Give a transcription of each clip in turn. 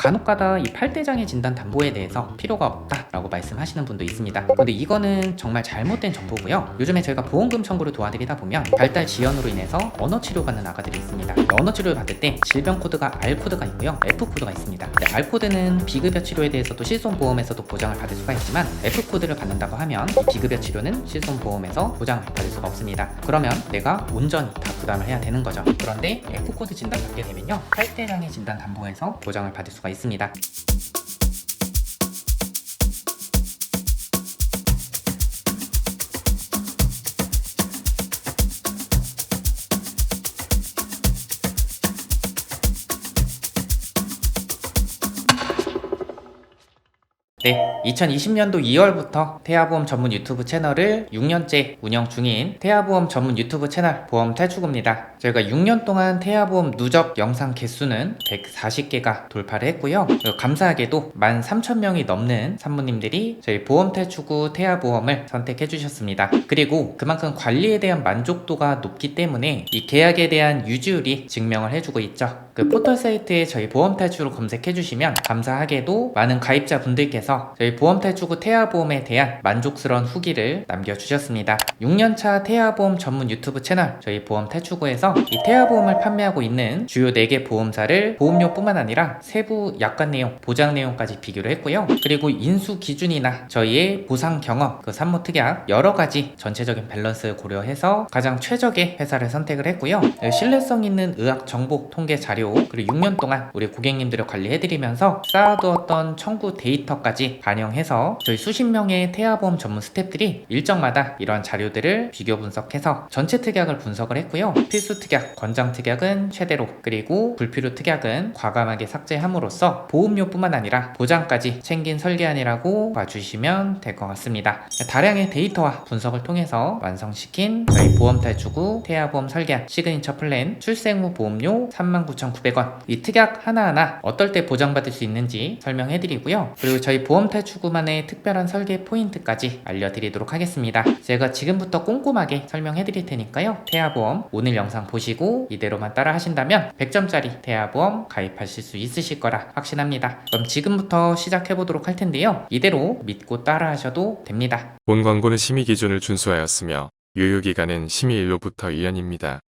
간혹가다 이 팔대장애 진단 담보에 대해서 필요가 없다라고 말씀하시는 분도 있습니다. 근데 이거는 정말 잘못된 정보고요. 요즘에 저희가 보험금 청구를 도와드리다 보면 발달 지연으로 인해서 언어 치료 받는 아가들이 있습니다. 언어 치료를 받을 때 질병 코드가 R 코드가 있고요, F 코드가 있습니다. R 코드는 비급여 치료에 대해서도 실손보험에서도 보장을 받을 수가 있지만 F 코드를 받는다고 하면 이 비급여 치료는 실손보험에서 보장을 받을 수가 없습니다. 그러면 내가 온전히 다 부담을 해야 되는 거죠. 그런데 F 코드 진단 받게 되면요, 팔대장애 진단 담보에서 보장을 받을 수가 있습니다. 네, 2020년도 2월부터 태아보험 전문 유튜브 채널을 6년째 운영 중인 태아보험 전문 유튜브 채널 보험 탈출구입니다. 저희가 6년 동안 태아보험 누적 영상 개수는 140개가 돌파를 했고요. 감사하게도 13,000명이 넘는 산모님들이 저희 보험 탈출구 태아보험을 선택해 주셨습니다. 그리고 그만큼 관리에 대한 만족도가 높기 때문에 이 계약에 대한 유지율이 증명을 해주고 있죠. 그 포털 사이트에 저희 보험 탈출을 검색해 주시면 감사하게도 많은 가입자 분들께서 저희 보험 탈출구 태아보험에 대한 만족스러운 후기를 남겨주셨습니다. 6년차 태아보험 전문 유튜브 채널 저희 보험 탈출구에서 이 태아보험을 판매하고 있는 주요 4개 보험사를 보험료뿐만 아니라 세부 약관 내용, 보장 내용까지 비교를 했고요. 그리고 인수 기준이나 저희의 보상 경험, 그 산모 특약 여러 가지 전체적인 밸런스 고려해서 가장 최적의 회사를 선택을 했고요. 네, 신뢰성 있는 의학 정보 통계 자료 그리고 6년 동안 우리 고객님들을 관리해드리면서 쌓아두었던 청구 데이터까지 반영해서 저희 수십 명의 태아보험 전문 스태프들이 일정마다 이런 자료들을 비교 분석해서 전체 특약을 분석을 했고요. 필수 특약, 권장 특약은 최대로 그리고 불필요 특약은 과감하게 삭제함으로써 보험료뿐만 아니라 보장까지 챙긴 설계안이라고 봐주시면 될 것 같습니다. 다량의 데이터와 분석을 통해서 완성시킨 저희 보험 탈출구 태아보험 설계안 시그니처 플랜 출생 후 보험료 39,900원 이 특약 하나하나 어떨 때 보장받을 수 있는지 설명해드리고요. 그리고 저희 보험 탈출구만의 특별한 설계 포인트까지 알려드리도록 하겠습니다. 제가 지금부터 꼼꼼하게 설명해 드릴 테니까요. 태아보험 오늘 영상 보시고 이대로만 따라 하신다면 100점짜리 태아보험 가입하실 수 있으실 거라 확신합니다. 그럼 지금부터 시작해 보도록 할 텐데요. 이대로 믿고 따라 하셔도 됩니다. 본 광고는 심의 기준을 준수하였으며 유효기간은 심의일로부터 2년입니다.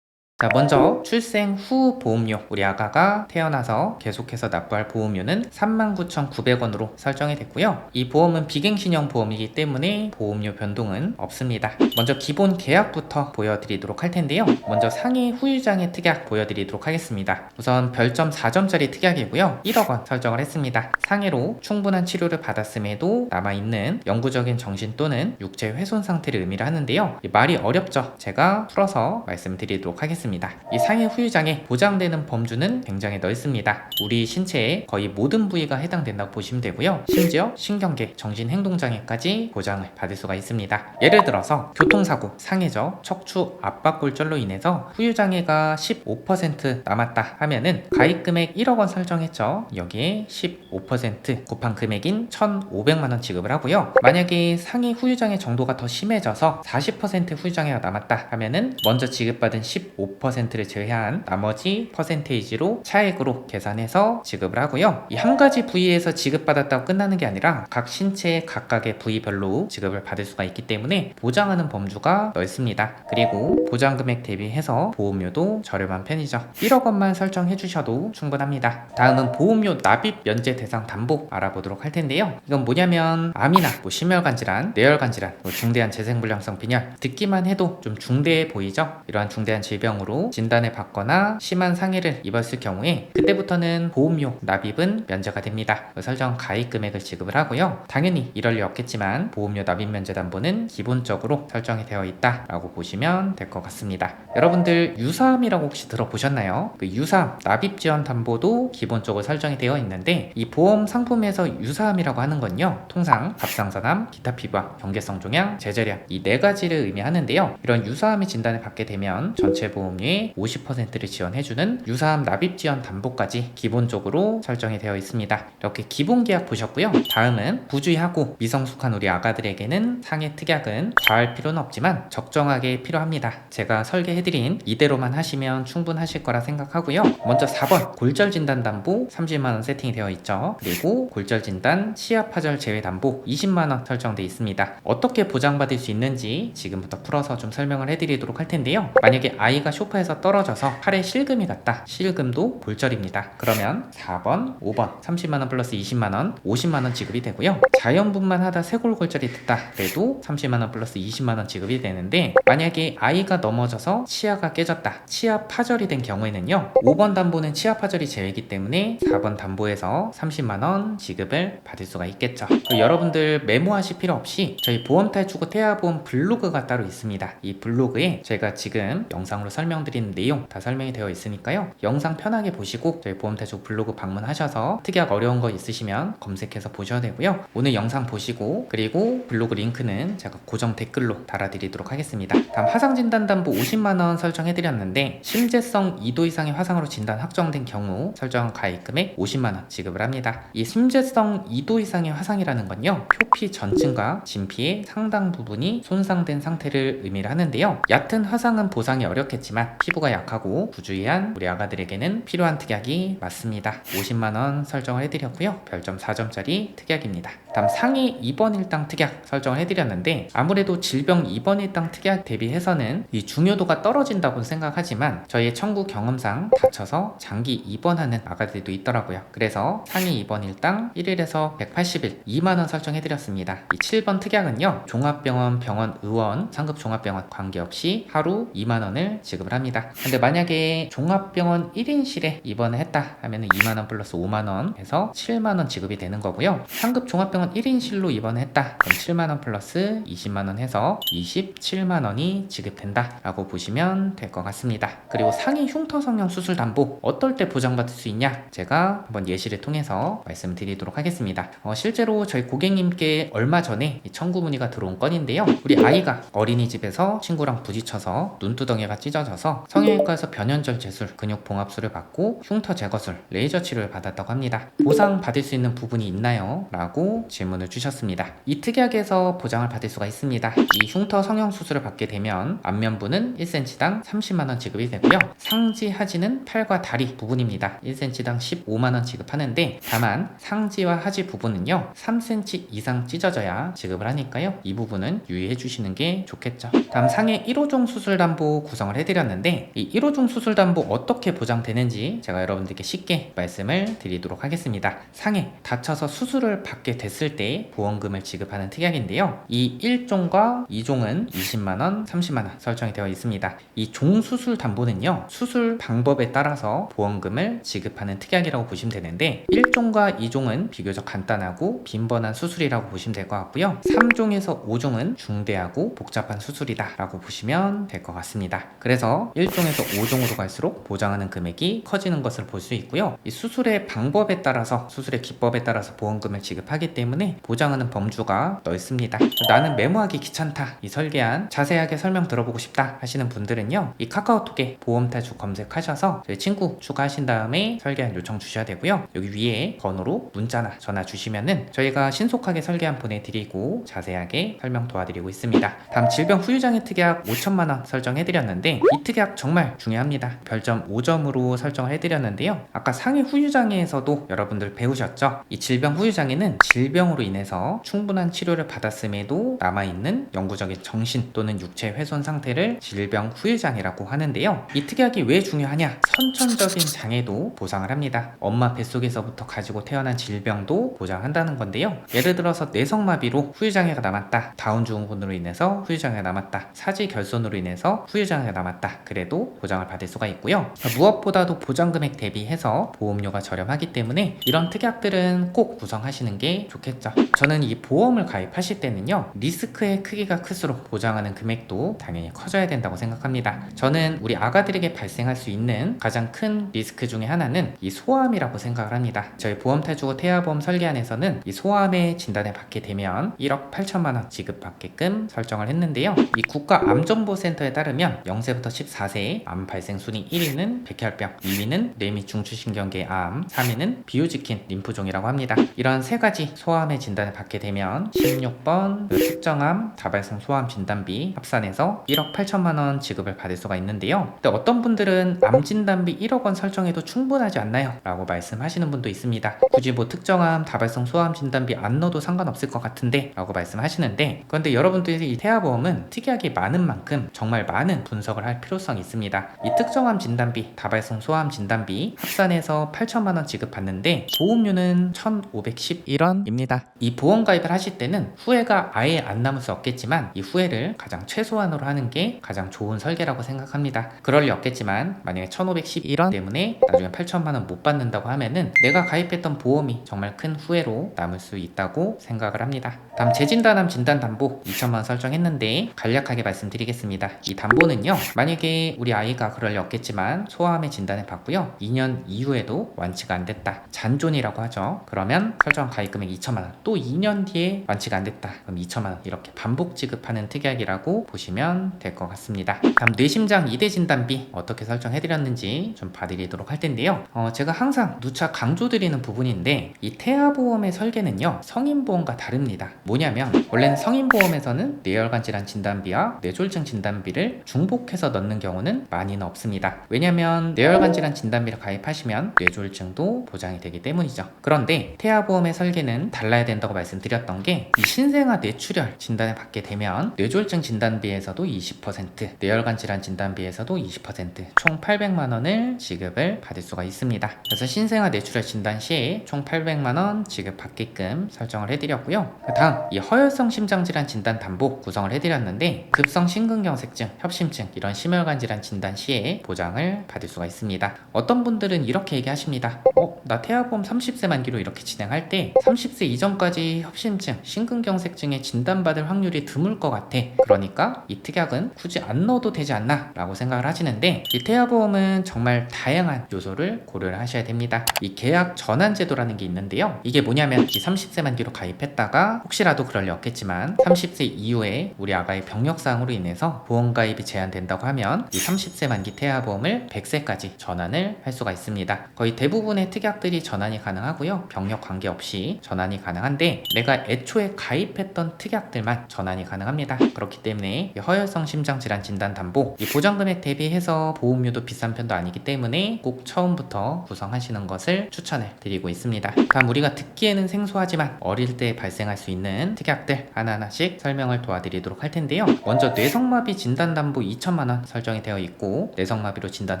자, 먼저 출생 후 보험료 우리 아가가 태어나서 계속해서 납부할 보험료는 39,900원으로 설정이 됐고요. 이 보험은 비갱신형 보험이기 때문에 보험료 변동은 없습니다. 먼저 기본 계약부터 보여드리도록 할 텐데요. 먼저 상해 후유장애 특약 보여드리도록 하겠습니다. 우선 별점 4점짜리 특약이고요. 1억 원 설정을 했습니다. 상해로 충분한 치료를 받았음에도 남아있는 영구적인 정신 또는 육체 훼손 상태를 의미를 하는데요. 이 말이 어렵죠? 제가 풀어서 말씀드리도록 하겠습니다. 이 상해 후유장애 보장되는 범주는 굉장히 넓습니다. 우리 신체의 거의 모든 부위가 해당된다고 보시면 되고요. 심지어 신경계, 정신행동장애까지 보장을 받을 수가 있습니다. 예를 들어서 교통사고, 상해저, 척추 압박골절로 인해서 후유장애가 15% 남았다 하면은 가입 금액 1억 원 설정했죠. 여기에 15% 곱한 금액인 1,500만 원 지급을 하고요. 만약에 상해 후유장애 정도가 더 심해져서 40% 후유장애가 남았다 하면은 먼저 지급받은 15%를 제외한 나머지 퍼센테이지로 차액으로 계산해서 지급을 하고요. 이 한 가지 부위에서 지급받았다고 끝나는 게 아니라 각 신체 각각의 부위별로 지급을 받을 수가 있기 때문에 보장하는 범주가 넓습니다. 그리고 보장 금액 대비해서 보험료도 저렴한 편이죠. 1억 원만 설정해 주셔도 충분합니다. 다음은 보험료 납입 면제 대상 담보 알아보도록 할 텐데요. 이건 뭐냐면 암이나 뭐 심혈관 질환, 뇌혈관 질환, 뭐 중대한 재생불량성 빈혈 듣기만 해도 좀 중대해 보이죠? 이러한 중대한 질병으로 진단을 받거나 심한 상해를 입었을 경우에 그때부터는 보험료 납입은 면제가 됩니다. 그 설정 가입 금액을 지급을 하고요. 당연히 이럴 리 없겠지만 보험료 납입 면제 담보는 기본적으로 설정이 되어 있다라고 보시면 될 것 같습니다. 여러분들 유사암이라고 혹시 들어보셨나요? 그 유사암 납입 지원 담보도 기본적으로 설정이 되어 있는데 이 보험 상품에서 유사암이라고 하는 건요. 통상 갑상선암, 기타 피부암, 경계성 종양, 제저량 이 네 가지를 의미하는데요. 이런 유사암의 진단을 받게 되면 전체 보험 료 보험료의 50%를 지원해주는 유사암 납입 지원 담보까지 기본적으로 설정이 되어 있습니다. 이렇게 기본 계약 보셨고요. 다음은 부주의하고 미성숙한 우리 아가들에게는 상해 특약은 과할 필요는 없지만 적정하게 필요합니다. 제가 설계해드린 이대로만 하시면 충분하실 거라 생각하고요. 먼저 4번 골절 진단 담보 30만원 세팅이 되어 있죠. 그리고 골절 진단 치아 파절 제외 담보 20만원 설정되어 있습니다. 어떻게 보장받을 수 있는지 지금부터 풀어서 좀 설명을 해드리도록 할 텐데요. 만약에 아이가 쇼 파에서 떨어져서 팔에 실금이 갔다. 실금도 골절입니다. 그러면 4번, 5번 30만원 플러스 20만원 50만원 지급이 되고요. 자연분만 하다 쇄골골절이 됐다. 그래도 30만원 플러스 20만원 지급이 되는데 만약에 아이가 넘어져서 치아가 깨졌다. 치아 파절이 된 경우에는요. 5번 담보는 치아 파절이 제외이기 때문에 4번 담보에서 30만원 지급을 받을 수가 있겠죠. 여러분들 메모하실 필요 없이 저희 보험 탈출구 태아보험 블로그가 따로 있습니다. 이 블로그에 저희가 지금 영상으로 설명 드린 내용 다 설명이 되어 있으니까요. 영상 편하게 보시고 저희 보험 탈출구 블로그 방문하셔서 특약 어려운 거 있으시면 검색해서 보셔야 되고요. 오늘 영상 보시고 그리고 블로그 링크는 제가 고정 댓글로 달아드리도록 하겠습니다. 다음 화상 진단 담보 50만 원 설정해드렸는데 심재성 2도 이상의 화상으로 진단 확정된 경우 설정한 가입 금액 50만 원 지급을 합니다. 이 심재성 2도 이상의 화상이라는 건요 표피 전층과 진피의 상당 부분이 손상된 상태를 의미를 하는데요. 얕은 화상은 보상이 어렵겠지만 피부가 약하고 부주의한 우리 아가들에게는 필요한 특약이 맞습니다. 50만 원 설정을 해드렸고요. 별점 4점짜리 특약입니다. 다음 상위 입원 일당 특약 설정을 해드렸는데 아무래도 질병 입원 일당 특약 대비해서는 이 중요도가 떨어진다고 생각하지만 저희의 청구 경험상 다쳐서 장기 입원하는 아가들도 있더라고요. 그래서 상위 입원 일당 1일에서 180일 2만원 설정해드렸습니다. 이 7번 특약은요 종합병원 병원 의원 상급 종합병원 관계없이 하루 2만원을 지 급을 합니다. 근데 만약에 종합병원 1인실에 입원을 했다 하면 2만원 플러스 5만원 해서 7만원 지급이 되는 거고요. 상급 종합병원 1인실로 입원했다 그럼 7만원 플러스 20만원 해서 27만원이 지급된다 라고 보시면 될 것 같습니다. 그리고 상위 흉터 성형 수술 담보 어떨 때 보장받을 수 있냐 제가 한번 예시를 통해서 말씀드리도록 하겠습니다. 어, 실제로 저희 고객님께 얼마 전에 이 청구 문의가 들어온 건인데요. 우리 아이가 어린이집에서 친구랑 부딪혀서 눈두덩이가 찢어져서 성형외과에서 변연절 제술, 근육 봉합술을 받고 흉터 제거술, 레이저 치료를 받았다고 합니다. 보상 받을 수 있는 부분이 있나요? 라고 질문을 주셨습니다. 이 특약에서 보장을 받을 수가 있습니다. 이 흉터 성형 수술을 받게 되면 안면부는 1cm당 30만원 지급이 되고요. 상지 하지는 팔과 다리 부분입니다. 1cm당 15만원 지급하는데 다만 상지와 하지 부분은요 3cm 이상 찢어져야 지급을 하니까요 이 부분은 유의해 주시는 게 좋겠죠 다음 상해 1호종 수술 담보 구성을 해드렸는데 이 1호종 수술 담보 어떻게 보장되는지 제가 여러분들께 쉽게 말씀을 드리도록 하겠습니다. 상해 다쳐서 수술을 받게 됐을 때 보험금을 지급하는 특약인데요. 이 1종과 2종은 20만 원 30만 원 설정이 되어 있습니다. 이 종 수술 담보는요 수술 방법에 따라서 보험금을 지급하는 특약이라고 보시면 되는데 1종과 2종은 비교적 간단하고 빈번한 수술이라고 보시면 될 것 같고요. 3종에서 5종은 중대하고 복잡한 수술이다 라고 보시면 될 것 같습니다. 그래서 1종에서 5종으로 갈수록 보장하는 금액이 커지는 것을 볼 수 있고요. 이 수술의 방법에 따라서 수술의 기법에 따라서 보험금을 지급하기 때문에 보장하는 범주가 넓습니다. 나는 메모하기 귀찮다. 이 설계안 자세하게 설명 들어보고 싶다 하시는 분들은요 이 카카오톡에 보험 탈출 검색하셔서 저희 친구 추가하신 다음에 설계안 요청 주셔야 되고요. 여기 위에 번호로 문자나 전화 주시면은 저희가 신속하게 설계안 보내드리고 자세하게 설명 도와드리고 있습니다. 다음 질병 후유장애 특약 5천만 원 설정해드렸는데 이 특약 정말 중요합니다. 별점 5점으로 설정을 해드렸는데요. 아까 상해 후유장애에서도 여러분들 배우셨죠? 이 질병 후유장애는 질병으로 인해서 충분한 치료를 받았음에도 남아있는 영구적인 정신 또는 육체 훼손 상태를 질병 후유장애라고 하는데요. 이 특약이 왜 중요하냐? 선천적인 장애도 보상을 합니다. 엄마 뱃속에서부터 가지고 태어난 질병도 보장한다는 건데요. 예를 들어서 뇌성마비로 후유장애가 남았다. 다운 증후군으로 인해서 후유장애가 남았다. 사지 결손으로 인해서 후유장애가 남았다 그래도 보장을 받을 수가 있고요. 무엇보다도 보장 금액 대비해서 보험료가 저렴하기 때문에 이런 특약들은 꼭 구성하시는 게 좋겠죠. 저는 이 보험을 가입하실 때는요 리스크의 크기가 클수록 보장하는 금액도 당연히 커져야 된다고 생각합니다. 저는 우리 아가들에게 발생할 수 있는 가장 큰 리스크 중에 하나는 이 소암이라고 생각을 합니다. 저희 보험 탈주고 태아보험 설계안에서는 이 소암의 진단을 받게 되면 1억 8천만 원 지급받게끔 설정을 했는데요. 이 국가암정보센터에 따르면 0세부터 14세 암 발생 순위 1위는 백혈병, 2위는 뇌미 중추신경계 암, 3위는 비오지킨 림프종이라고 합니다. 이런 세 가지 소아암의 진단을 받게 되면 16번 그 특정암 다발성 소아암 진단비 합산해서 1억 8천만 원 지급을 받을 수가 있는데요. 근데 어떤 분들은 암 진단비 1억 원 설정해도 충분하지 않나요? 라고 말씀하시는 분도 있습니다. 굳이 뭐 특정암 다발성 소아암 진단비 안 넣어도 상관없을 것 같은데 라고 말씀하시는데 그런데 여러분들이 이 태아보험은 특이하게 많은 만큼 정말 많은 분석을 할 필요 성이 있습니다. 이 특정암 진단비 다발성 소아암 진단비 합산해서 8천만 원 지급받는데 보험료는 1,511원입니다. 이 보험 가입을 하실 때는 후회가 아예 안 남을 수 없겠지만 이 후회를 가장 최소한으로 하는 게 가장 좋은 설계라고 생각합니다. 그럴 리 없겠지만 만약에 1,511원 때문에 나중에 8천만 원 못 받는다고 하면은 내가 가입했던 보험이 정말 큰 후회로 남을 수 있다고 생각을 합니다. 다음 재진단암 진단담보 2천만 원 설정했는데 간략하게 말씀드리겠습니다. 이 담보는요 만약에 우리 아이가 그럴 리 없겠지만 소아암의 진단을 받고요. 2년 이후에도 완치가 안 됐다. 잔존이라고 하죠. 그러면 설정 가입 금액 2천만 원. 또 2년 뒤에 완치가 안 됐다. 그럼 2천만 원. 이렇게 반복 지급하는 특약이라고 보시면 될 것 같습니다. 다음 뇌심장 2대 진단비 어떻게 설정해드렸는지 좀 봐드리도록 할 텐데요. 어, 제가 항상 누차 강조드리는 부분인데 이 태아보험의 설계는요 성인보험과 다릅니다. 뭐냐면 원래는 성인보험에서는 뇌혈관 질환 진단비와 뇌졸중 진단비를 중복해서 넣는 경우는 많이는 없습니다. 왜냐면 뇌혈관 질환 진단비를 가입하시면 뇌졸중도 보장이 되기 때문이죠. 그런데 태아보험의 설계는 달라야 된다고 말씀드렸던 게 이 신생아 뇌출혈 진단을 받게 되면 뇌졸중 진단비에서도 20%, 뇌혈관 질환 진단비에서도 20%총 800만 원을 지급을 받을 수가 있습니다. 그래서 신생아 뇌출혈 진단 시에 총 800만 원 지급받게끔 설정을 해드렸고요. 다음 이 허혈성 심장질환 진단 담보 구성을 해드렸는데 급성 심근경색증, 협심증 이런 심혈 관 질환 진단 시에 보장을 받을 수가 있습니다. 어떤 분들은 이렇게 얘기하십니다. 어, 나 태아보험 30세 만기로 이렇게 진행할 때 30세 이전까지 협심증, 심근경색증에 진단받을 확률이 드물 것 같아. 그러니까 이 특약은 굳이 안 넣어도 되지 않나 라고 생각을 하시는데 이 태아보험은 정말 다양한 요소를 고려를 하셔야 됩니다. 이 계약 전환 제도라는 게 있는데요. 이게 뭐냐면 이 30세 만기로 가입했다가 혹시라도 그럴 리 없겠지만 30세 이후에 우리 아가의 병력사항으로 인해서 보험 가입이 제한된다고 하면 이 30세 만기 태아보험을 100세까지 전환을 할 수가 있습니다. 거의 대부분의 특약들이 전환이 가능하고요. 병력 관계없이 전환이 가능한데 내가 애초에 가입했던 특약들만 전환이 가능합니다. 그렇기 때문에 이 허혈성 심장질환 진단 담보 이 보장금액 대비해서 보험료도 비싼 편도 아니기 때문에 꼭 처음부터 구성하시는 것을 추천을 드리고 있습니다. 다음 우리가 듣기에는 생소하지만 어릴 때 발생할 수 있는 특약들 하나하나씩 설명을 도와드리도록 할 텐데요. 먼저 뇌성마비 진단 담보 2천만 원 설정이 되어 있고 뇌성마비로 진단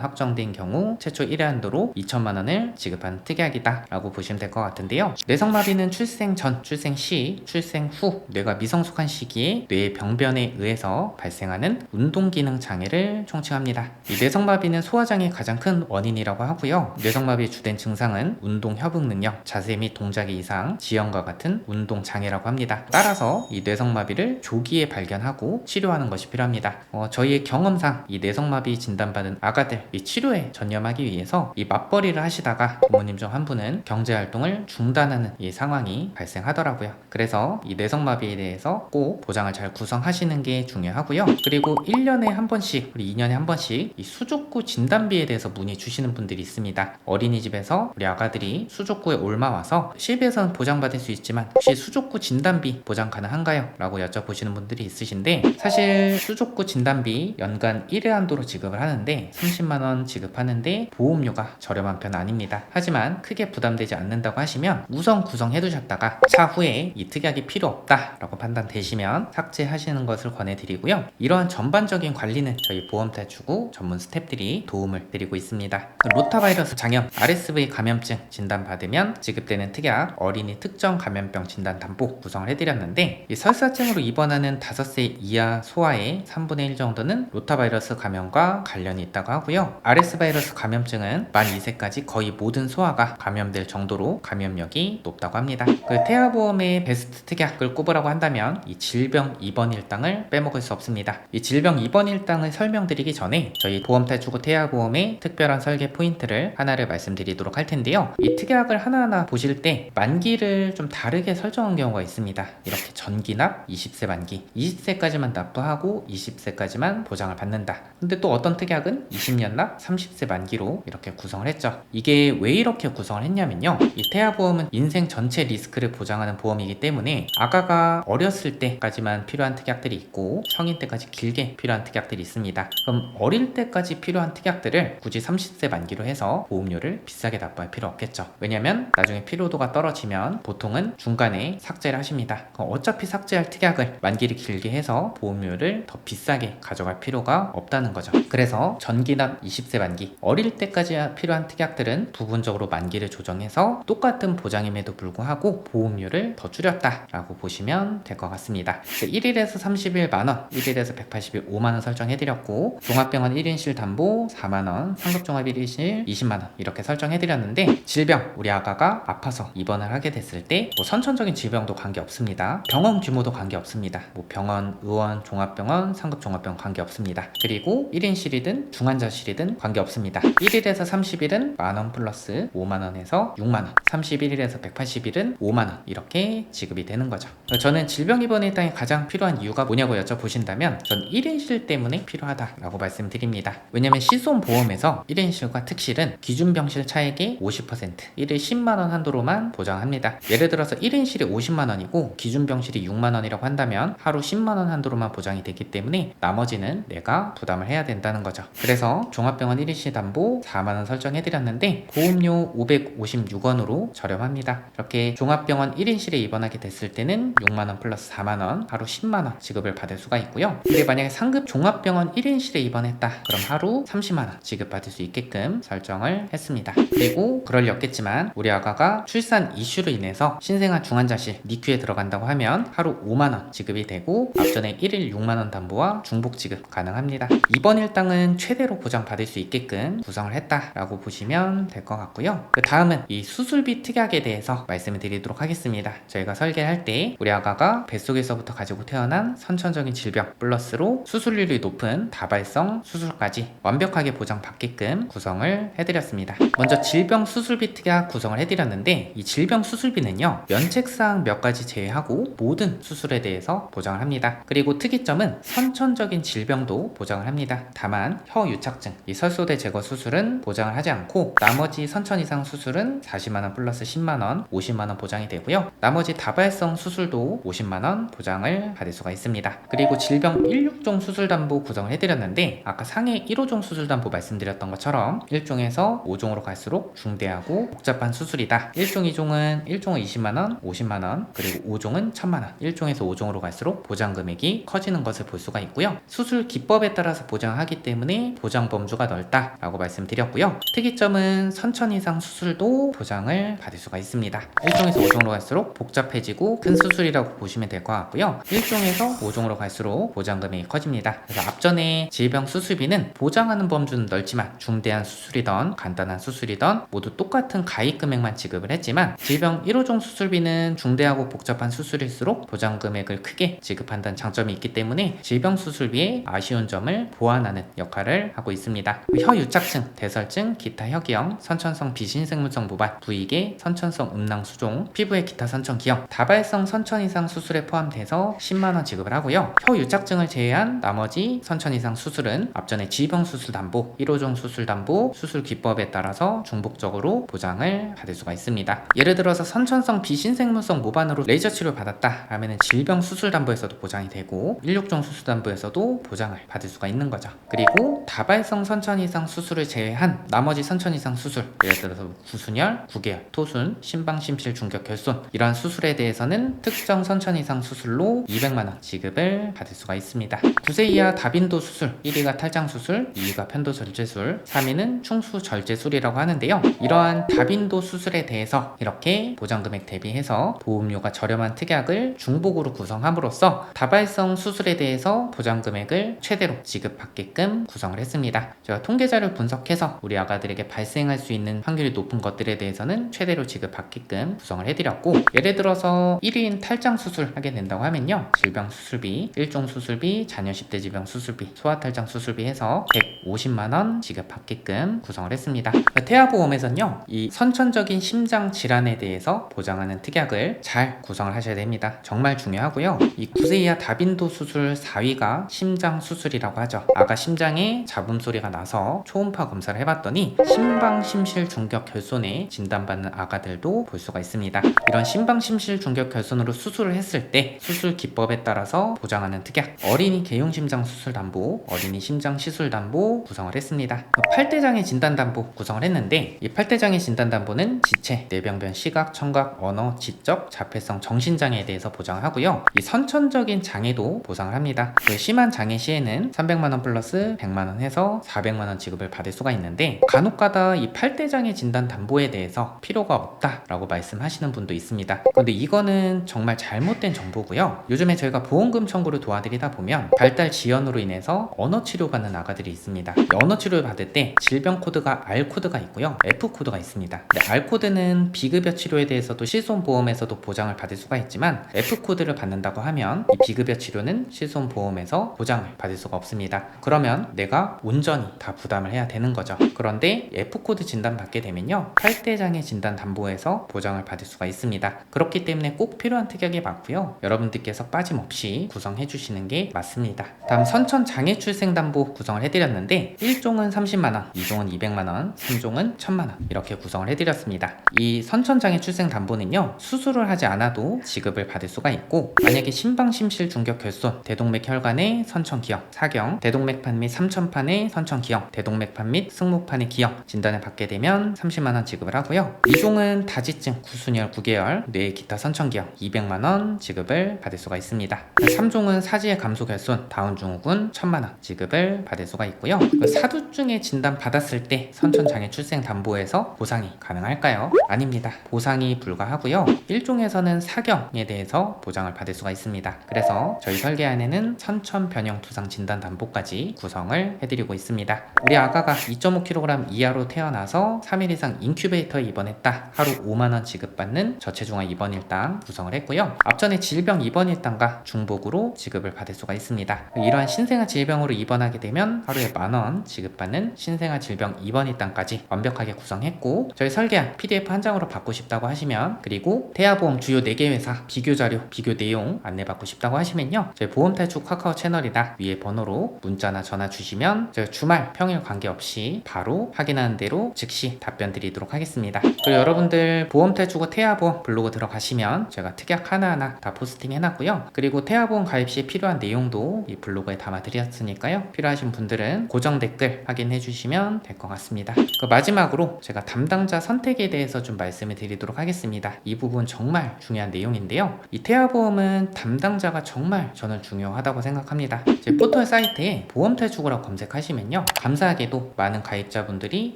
확정된 경우 최초 1회 한도로 2천만 원을 지급하는 특약이다 라고 보시면 될 것 같은데요. 뇌성마비는 출생 전, 출생 시, 출생 후 뇌가 미성숙한 시기에 뇌의 병변에 의해서 발생하는 운동기능 장애를 총칭합니다. 이 뇌성마비는 소아장애 가장 큰 원인이라고 하고요. 뇌성마비의 주된 증상은 운동 협응 능력, 자세 및 동작의 이상, 지연과 같은 운동 장애라고 합니다. 따라서 이 뇌성마비를 조기에 발견하고 치료하는 것이 필요합니다. 어, 저희의 경험상 이 뇌성마비 진단받은 아가들 이 치료에 전념하기 위해서 이 맞벌이를 하시다가 부모님 중 한 분은 경제활동을 중단하는 이 상황이 발생하더라고요. 그래서 이 뇌성마비에 대해서 꼭 보장을 잘 구성하시는 게 중요하고요. 그리고 1년에 한 번씩, 우리 2년에 한 번씩 이 수족구 진단비에 대해서 문의 주시는 분들이 있습니다. 어린이집에서 우리 아가들이 수족구에 옮아와서 실비에서는 보장받을 수 있지만 혹시 수족구 진단비 보장 가능한가요? 라고 여쭤보시는 분들이 있으신데 사실 수족구 진단비 연간 1회 한도로 지급을 하는데 30만원 지급하는데 보험료가 저렴한 편 아닙니다. 하지만 크게 부담되지 않는다고 하시면 우선 구성해 두셨다가 차후에 이 특약이 필요 없다 라고 판단되시면 삭제하시는 것을 권해드리고요. 이러한 전반적인 관리는 저희 보험탈출구 전문 스탭들이 도움을 드리고 있습니다. 로타바이러스 장염, RSV 감염증 진단받으면 지급되는 특약 어린이 특정 감염병 진단 담보 구성을 해드렸는데 이 설사증으로 입원하는 5세 이하 소아의 3분의 1 정도는 로타바이러스 감염과 관련이 있다고 하고요. RS 바이러스 감염증은 만 2세까지 거의 모든 소아가 감염될 정도로 감염력이 높다고 합니다. 그 태아보험의 베스트 특약을 꼽으라고 한다면 이 질병 입원 일당을 빼먹을 수 없습니다. 이 질병 입원 일당을 설명드리기 전에 저희 보험탈출 구 태아보험의 특별한 설계 포인트를 하나를 말씀드리도록 할 텐데요. 이 특약을 하나하나 보실 때 만기를 좀 다르게 설정한 경우가 있습니다. 이렇게 전기납 20세 만기, 20세까지만 납부하고 20세까지만 보장을 받는다. 한다. 근데 또 어떤 특약은 20년 납 30세 만기로 이렇게 구성을 했죠. 이게 왜 이렇게 구성을 했냐면요. 이 태아보험은 인생 전체 리스크를 보장하는 보험이기 때문에 아가가 어렸을 때까지만 필요한 특약들이 있고 성인 때까지 길게 필요한 특약들이 있습니다. 그럼 어릴 때까지 필요한 특약들을 굳이 30세 만기로 해서 보험료를 비싸게 납부할 필요 없겠죠. 왜냐면 나중에 필요도가 떨어지면 보통은 중간에 삭제를 하십니다. 어차피 삭제할 특약을 만기를 길게 해서 보험료를 더 비싸게 가져갈 필요가 없다는 거죠. 그래서 전기납 20세 만기 어릴 때까지 필요한 특약들은 부분적으로 만기를 조정해서 똑같은 보장임에도 불구하고 보험료를 더 줄였다라고 보시면 될 것 같습니다. 1일에서 30일 만원, 1일에서 180일 5만원 설정해드렸고 종합병원 1인실 담보 4만원, 상급종합 1인실 20만원 이렇게 설정해드렸는데 질병 우리 아가가 아파서 입원을 하게 됐을 때 뭐 선천적인 질병도 관계없습니다. 병원 규모도 관계없습니다. 뭐 병원, 의원, 종합병원, 상급종합병원 관계없습니다. 그리고 1인실이든 중환자실이든 관계없습니다. 1일에서 30일은 만원 플러스 5만원에서 6만원, 31일에서 180일은 5만원 이렇게 지급이 되는 거죠. 저는 질병 입원 일당이 가장 필요한 이유가 뭐냐고 여쭤보신다면 전 1인실 때문에 필요하다라고 말씀드립니다. 왜냐면 시손 보험에서 1인실과 특실은 기준 병실 차액의 50%, 1일 10만원 한도로만 보장합니다. 예를 들어서 1인실이 50만원이고 기준 병실이 6만원이라고 한다면 하루 10만원 한도로만 보장이 되기 때문에 나머지는 내가 부담을 해야 된다는 거죠. 그래서 종합병원 1인실 담보 4만원 설정해드렸는데 보험료 556원으로 저렴합니다. 이렇게 종합병원 1인실에 입원하게 됐을 때는 6만원 플러스 4만원 하루 10만원 지급을 받을 수가 있고요. 근데 만약에 상급 종합병원 1인실에 입원했다 그럼 하루 30만원 지급받을 수 있게끔 설정을 했습니다. 그리고 그럴 리 없겠지만 우리 아가가 출산 이슈로 인해서 신생아 중환자실 니큐에 들어간다고 하면 하루 5만원 지급이 되고 앞전에 1일 6만원 담보와 중복 지급 가능합니다. 이번 일당은 최대로 보장받을 수 있게끔 구성을 했다라고 보시면 될 것 같고요. 그 다음은 이 수술비 특약에 대해서 말씀을 드리도록 하겠습니다. 저희가 설계할 때 우리 아가가 뱃속에서부터 가지고 태어난 선천적인 질병 플러스로 수술률이 높은 다발성 수술까지 완벽하게 보장받게끔 구성을 해드렸습니다. 먼저 질병 수술비 특약 구성을 해드렸는데 이 질병 수술비는요 면책사항 몇 가지 제외하고 모든 수술에 대해서 보장을 합니다. 그리고 특이점은 선천적인 질병도 보장 을 합니다. 다만 혀 유착증, 이 설소대 제거 수술은 보장을 하지 않고 나머지 선천 이상 수술은 40만원 플러스 10만원, 50만원 보장이 되고요. 나머지 다발성 수술도 50만원 보장을 받을 수가 있습니다. 그리고 질병 16종 수술담보 구성을 해드렸는데 아까 상해 1호종 수술담보 말씀드렸던 것처럼 1종에서 5종으로 갈수록 중대하고 복잡한 수술이다. 1종, 2종은 1종은 20만원, 50만원, 그리고 5종은 1000만원. 1종에서 5종으로 갈수록 보장 금액이 커지는 것을 볼 수가 있고요. 수술 기법에 따라 서 보장하기 때문에 보장 범주가 넓다라고 말씀드렸고요. 특이점은 선천 이상 수술도 보장을 받을 수가 있습니다. 1종에서 5종으로 갈수록 복잡해지고 큰 수술이라고 보시면 될 것 같고요. 1종에서 5종으로 갈수록 보장 금액이 커집니다. 그래서 앞전에 질병 수술비는 보장하는 범주는 넓지만 중대한 수술이던 간단한 수술이던 모두 똑같은 가입 금액만 지급을 했지만 질병 1호종 수술비는 중대하고 복잡한 수술일수록 보장 금액을 크게 지급한다는 장점이 있기 때문에 질병 수술비의 아쉬운 점을 보완하는 역할을 하고 있습니다. 혀 유착증, 대설증, 기타 혀기형, 선천성 비신생물성 모발, 부위계, 선천성 음낭 수종, 피부의 기타 선천 기형, 다발성 선천 이상 수술에 포함돼서 10만원 지급을 하고요. 혀 유착증을 제외한 나머지 선천 이상 수술은 앞전에 지병 수술 담보, 1호종 수술 담보, 수술 기법에 따라서 중복적으로 보장을 받을 수가 있습니다. 예를 들어서 선천성 비신생물성 모반으로 레이저 치료 받았다 하면은 질병 수술 담보에서도 보장이 되고 16종 수술 담보에서도 보장을 받을 수가 있는 거죠. 그리고 다발성 선천 이상 수술을 제외한 나머지 선천 이상 수술, 예를 들어서 구순혈, 구개혈, 토순, 심방 심실 중격 결손 이러한 수술에 대해서는 특정 선천 이상 수술로 200만 원 지급을 받을 수가 있습니다. 9세 이하 다빈도 수술, 1위가 탈장 수술, 2위가 편도 절제술, 3위는 충수 절제술이라고 하는데요. 이러한 다빈도 수술에 대해서 이렇게 보장 금액 대비해서 보험료가 저렴한 특약을 중복으로 구성함으로써 다발성 수술에 대해서 보장 금액을 최대로 지급받게끔 구성을 했습니다. 제가 통계자를 분석해서 우리 아가들에게 발생할 수 있는 확률이 높은 것들에 대해서는 최대로 지급받게끔 구성을 해드렸고 예를 들어서 1인 탈장 수술 하게 된다고 하면요 질병 수술비, 1종 수술비, 자녀 10대 질병 수술비, 소아 탈장 수술비 해서 때 50만 원 지급받게끔 구성을 했습니다. 태아보험에서는요, 이 선천적인 심장 질환에 대해서 보장하는 특약을 잘 구성을 하셔야 됩니다. 정말 중요하고요. 이 9세 이하 다빈도 수술 4위가 심장 수술이라고 하죠. 아가 심장에 잡음 소리가 나서 초음파 검사를 해봤더니 심방 심실 중격 결손에 진단받는 아가들도 볼 수가 있습니다. 이런 심방 심실 중격 결손으로 수술을 했을 때 수술 기법에 따라서 보장하는 특약 어린이 개용 심장 수술 담보, 어린이 심장 시술 담보 구성을 했습니다. 8대장애 진단 담보 구성을 했는데 이 8대장애 진단 담보는 지체, 뇌병변, 시각, 청각, 언어, 지적, 자폐성, 정신장애에 대해서 보장하고요. 이 선천적인 장애도 보상을 합니다. 그 심한 장애 시에는 300만 원 플러스 100만 원 해서 400만 원 지급을 받을 수가 있는데 간혹가다 이 8대장애 진단 담보에 대해서 필요가 없다라고 말씀하시는 분도 있습니다. 근데 이거는 정말 잘못된 정보고요. 요즘에 저희가 보험금 청구를 도와드리다 보면 발달 지연으로 인해서 언어 치료 받는 아가들이 있습니다. 이 언어 치료를 받을 때 질병 코드가 R 코드가 있고요. F 코드가 있습니다. 근데 R 코드는 비급여 치료에 대해서도 실손보험에서도 보장을 받을 수가 있지만 F 코드를 받는다고 하면 이 비급여 치료는 실손보험에서 보장을 받을 수가 없습니다. 그러면 내가 온전히 다 부담을 해야 되는 거죠. 그런데 F 코드 진단 받게 되면요. 8대장애 진단 담보에서 보장을 받을 수가 있습니다. 그렇기 때문에 꼭 필요한 특약이 맞고요. 여러분들께서 빠짐없이 구성해 주시는 게 맞습니다. 다음 선천 장애 출생 담보 구성을 해드렸는데 1종은 30만 원, 2종은 200만 원, 3종은 1000만 원 이렇게 구성을 해드렸습니다. 이 선천 장애 출생 담보는요 수술을 하지 않아도 지급을 받을 수가 있고 만약에 심방 심실 중격 결손, 대동맥 혈관의 선천 기형, 사경, 대동맥판 및 삼천판의 선천 기형, 대동맥판 및 승모판의 기형 진단을 받게 되면 30만 원 지급을 하고요. 2종은 다지증, 구순열 9개월, 뇌 기타 선천 기형 200만 원 지급을 받을 수가 있습니다. 3종은 사지의 감소 결손, 다운 증후군 1000만 원 지급을 받을 수가 있고요. 그 사두증에 진단 받았을 때 선천 장애 출생 담보에서 보상이 가능할까요? 아닙니다. 보상이 불가하고요. 1종에서는 사경에 대해서 보장을 받을 수가 있습니다. 그래서 저희 설계안에는 선천 변형 두상 진단 담보 까지 구성을 해드리고 있습니다. 우리 아가가 2.5kg 이하로 태어나서 3일 이상 인큐베이터에 입원했다. 하루 5만 원 지급받는 저체중아 입원 일당 구성을 했고요. 앞전에 질병 입원 일당과 중복으로 지급을 받을 수가 있습니다. 이러한 신생아 질병으로 입원하게 되면 하루에 만원 지급받는 신생아 질병 입원 일당까지 완벽하게 구성했고 저희 설계안 PDF 한 장으로 받고 싶다고 하시면 그리고 대하보험 주요 4개 회사 비교 자료, 비교 내용 안내받고 싶다고 하시면요. 저희 보험탈출 카카오 채널이나 위에 번호로 문자나 전화 주시면 저희 주말 평일 관계없이 바로 확인하는 대로 즉시 답변 드리도록 하겠습니다. 그리고 여러분들 보험탈출과 태아보험 블로그 들어가시면 제가 특약 하나하나 다 포스팅 해놨고요. 그리고 태아보험 가입 시에 필요한 내용도 이 블로그에 담아드렸으니까요. 필요하신 분들은 고정 댓글 확인해 주시면 될 것 같습니다. 그 마지막으로 제가 담당자 선택에 대해서 좀 말씀을 드리도록 하겠습니다. 이 부분 정말 중요한 내용인데요. 이 태아보험은 담당자가 정말 저는 중요하다고 생각합니다. 제 포털 사이트 에 보험퇴출구라고 검색하시면요. 감사하게도 많은 가입자분들이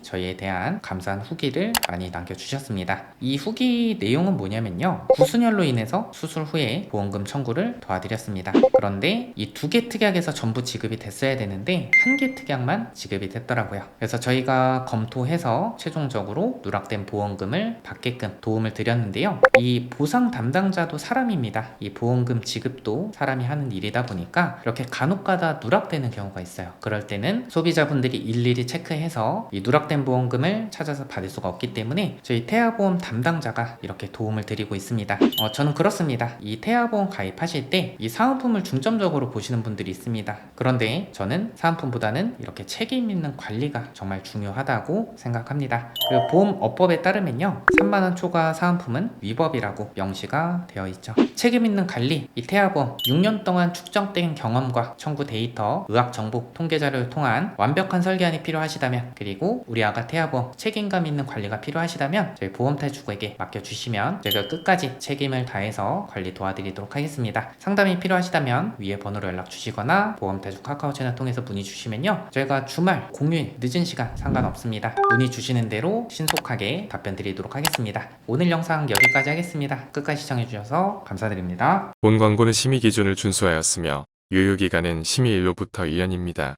저희에 대한 감사한 후기를 많이 남겨주셨습니다. 이 후기 내용은 뭐냐면요. 구순혈로 인해서 수술 후에 보험금 청구를 도와드렸습니다. 그런데 이 두 개 특약에서 전부 지급이 됐어야 되는데 한 개 특약만 지급이 됐더라고요. 그래서 저희가 검토해서 최종적으로 누락된 보험금을 받게끔 도움을 드렸는데요. 이 보상 담당자도 사람입니다. 이 보험금 지급도 사람이 하는 일이다 보니까 이렇게 간혹가다 누락 되는 경우가 있어요. 그럴 때는 소비자분들이 일일이 체크해서 이 누락된 보험금을 찾아서 받을 수가 없기 때문에 저희 태아보험 담당자가 이렇게 도움을 드리고 있습니다. 어, 저는 그렇습니다. 이 태아보험 가입하실 때 이 사은품을 중점적으로 보시는 분들이 있습니다. 그런데 저는 사은품보다는 이렇게 책임 있는 관리가 정말 중요하다고 생각합니다. 그 보험업법에 따르면요. 3만원 초과 사은품은 위법이라고 명시가 되어 있죠. 책임 있는 관리, 이 태아보험 6년 동안 축적된 경험과 청구 데이터, 의학 정보, 통계 자료를 통한 완벽한 설계안이 필요하시다면 그리고 우리 아가 태아보험 책임감 있는 관리가 필요하시다면 저희 보험탈출구에게 맡겨주시면 저희가 끝까지 책임을 다해서 관리 도와드리도록 하겠습니다. 상담이 필요하시다면 위에 번호로 연락 주시거나 보험탈출 카카오 채널 통해서 문의 주시면요. 저희가 주말, 공휴일, 늦은 시간 상관없습니다. 문의 주시는 대로 신속하게 답변 드리도록 하겠습니다. 오늘 영상 여기까지 하겠습니다. 끝까지 시청해주셔서 감사드립니다. 본 광고는 심의 기준을 준수하였으며 유효기간은 심의 일로부터 1년입니다.